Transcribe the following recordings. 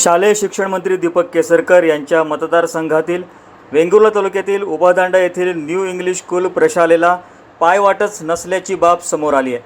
शालेय शिक्षण मंत्री दीपक केसरकर यांच्या मतदारसंघातील वेंगुर्ला तालुक्यातील उभादांडा येथील न्यू इंग्लिश स्कूल प्रशालेला पायवाटच नसल्याची बाब समोर आली आहे.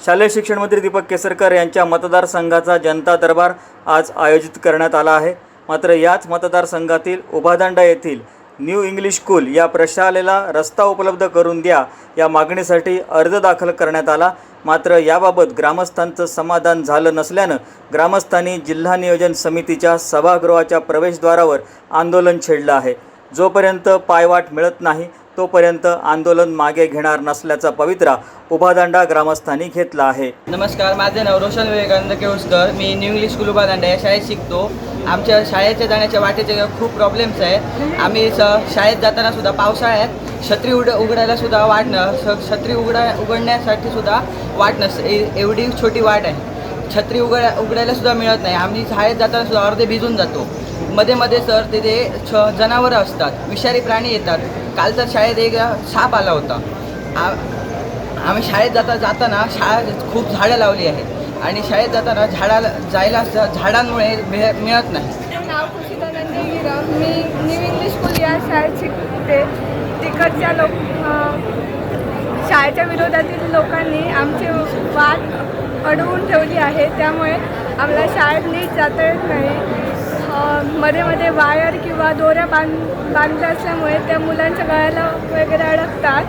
शालेय शिक्षण मंत्री दीपक केसरकर यांच्या मतदारसंघाचा जनता दरबार आज आयोजित करण्यात आला आहे. मात्र याच मतदारसंघातील उभादांडा येथील न्यू इंग्लिश स्कूल या प्रशालेला रस्ता उपलब्ध करून द्या या मागणीसाठी अर्ज दाखल करण्यात आला. मात्र याबाबत ग्रामस्थांचं समाधान झालं नसल्यानं ग्रामस्थांनी जिल्हा नियोजन समितीच्या सभागृहाच्या प्रवेशद्वारावर आंदोलन छेडलं आहे. जोपर्यंत पायवाट मिळत नाही तोपर्यंत आंदोलन मागे घेणार नसल्याचा पवित्रा उभादांडा ग्रामस्थांनी घेतला आहे. नमस्कार माझे नाव रोशन विवेकानंद केळुसकर. मी न्यू इंग्लिश स्कूल उभादांडा या शाळेत शिकतो. आमच्या शाळेच्या जाण्याच्या वाटेचे खूप प्रॉब्लेम्स आहेत. आम्ही शाळेत जाताना सुद्धा पावसाळ्यात छत्री उड उघडायला सुद्धा वाट न स- छत्री उघडा उघडण्यासाठी सुद्धा वाट नस ए- एवढी छोटी वाट आहे. छत्री उघड उघडायला सुद्धा मिळत नाही. आम्ही शाळेत जाताना सुद्धा अर्धे भिजून जातो. मध्ये मध्ये सर तिथे छ जनावरं असतात. विषारी प्राणी येतात. काल तर शाळेत एक साप आला होता. आ- आम्ही शाळेत जाता जाताना शाळा खूप झाडं लावली आहेत. आणि शाळेत जाताना झाडाला जायला झाडांमुळे मिळत नाही. नाव मी न्यू इंग्लिश स्कूल या शाळेत शिकते. तिकडच्या लोक शाळेच्या विरोधातील लोकांनी आमची वाट अडवून ठेवली आहे. त्यामुळे आम्हाला शाळेत नीट जाता येत नाही. मध्ये मध्ये वायर किंवा दोऱ्या बांध बांधल्या असल्यामुळे त्या मुलांच्या गळ्याला वगैरे अडकतात.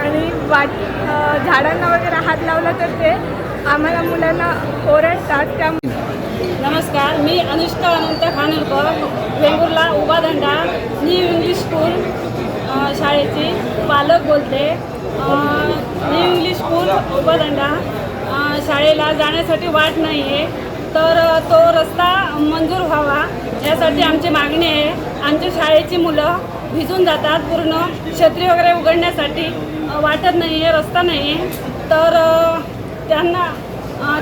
आणि वाट झाडांना वगैरे हात लावला तर ते आम्हाला मुलांना ओरडतात. त्या नमस्कार मी अनुष्का अनंत खानोलकर वेंगुर्ला उभादंडा न्यू शाळेची पालक बोलते. न्यू इंग्लिश स्कूल उभादंडा शाळेला जाण्यासाठी वाट नाही आहे तर तो रस्ता मंजूर व्हावा. यासाठी आमची मागणी आहे. आमच्या शाळेची मुलं भिजून जातात. पूर्ण छत्री वगैरे उघडण्यासाठी वाटत नाही आहे रस्ता नाही आहे तर त्यांना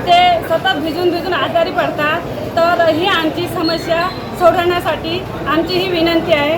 ते सतत भिजून भिजून आजारी पडतात. तर ही आमची समस्या सोडवण्यासाठी आमची ही विनंती आहे.